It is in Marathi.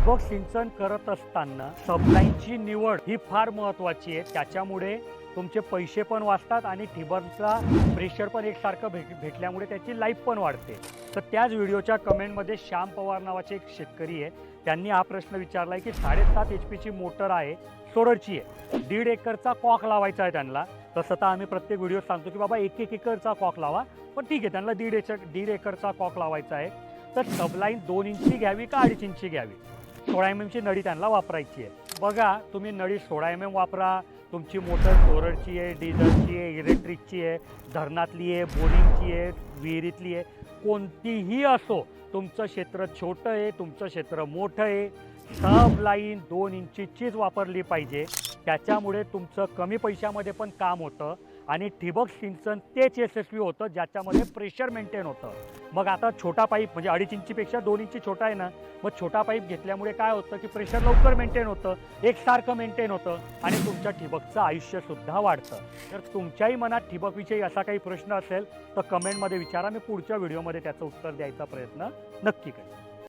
ठिबक सिंचन करत असताना सबलाईनची निवड ही फार महत्वाची आहे. त्याच्यामुळे तुमचे पैसे पण वाचतात आणि ठिबकचा प्रेशर पण एकसारखं भेट भेटल्यामुळे त्याची लाईफ पण वाढते. तर त्याच व्हिडिओच्या कमेंटमध्ये श्याम पवार नावाचे एक शेतकरी आहे. त्यांनी हा प्रश्न विचारला आहे की साडेसात एच पीची मोटर आहे सोलरची आहे. दीड एकरचा कॉक लावायचा आहे त्यांना. तसं तर आम्ही प्रत्येक व्हिडिओ सांगतो की बाबा एक एक एकरचा कॉक लावा. पण ठीक आहे त्यांना दीड एकर दीड एकरचा कॉक लावायचा आहे. तर सबलाईन दोन इंची घ्यावी का अडीच इंची घ्यावी? सोळा एम एमची नळी त्यांना वापरायची आहे. बघा तुम्ही नळी सोळा एम एम वापरा तुमची मोटर सोलरची आहे डिझलची आहे इलेक्ट्रिकची आहे धरणातली आहे बोरिंगची आहे विहिरीतली आहे. कोणतीही असो तुमचं क्षेत्र छोटं आहे तुमचं क्षेत्र मोठं आहे. सब लाईन दोन इंचीचीच वापरली पाहिजे. त्याच्यामुळे तुमचं कमी पैशामध्ये पण काम होतं आणि ठिबक सिंचन तेच यशस्वी होतं ज्याच्यामध्ये प्रेशर मेंटेन होतं. मग आता छोटा पाईप म्हणजे अडीच इंचीपेक्षा दोन इंची छोटा आहे ना मग छोटा पाईप घेतल्यामुळे काय होतं की प्रेशर लवकर मेंटेन होतं एकसारखं मेंटेन होतं आणि तुमच्या ठिबकचं आयुष्यसुद्धा वाढतं. तर तुमच्याही मनात ठिबकविषयी असा काही प्रश्न असेल तर कमेंटमध्ये विचारा. मी पुढच्या व्हिडिओमध्ये त्याचं उत्तर द्यायचा प्रयत्न नक्की करेन.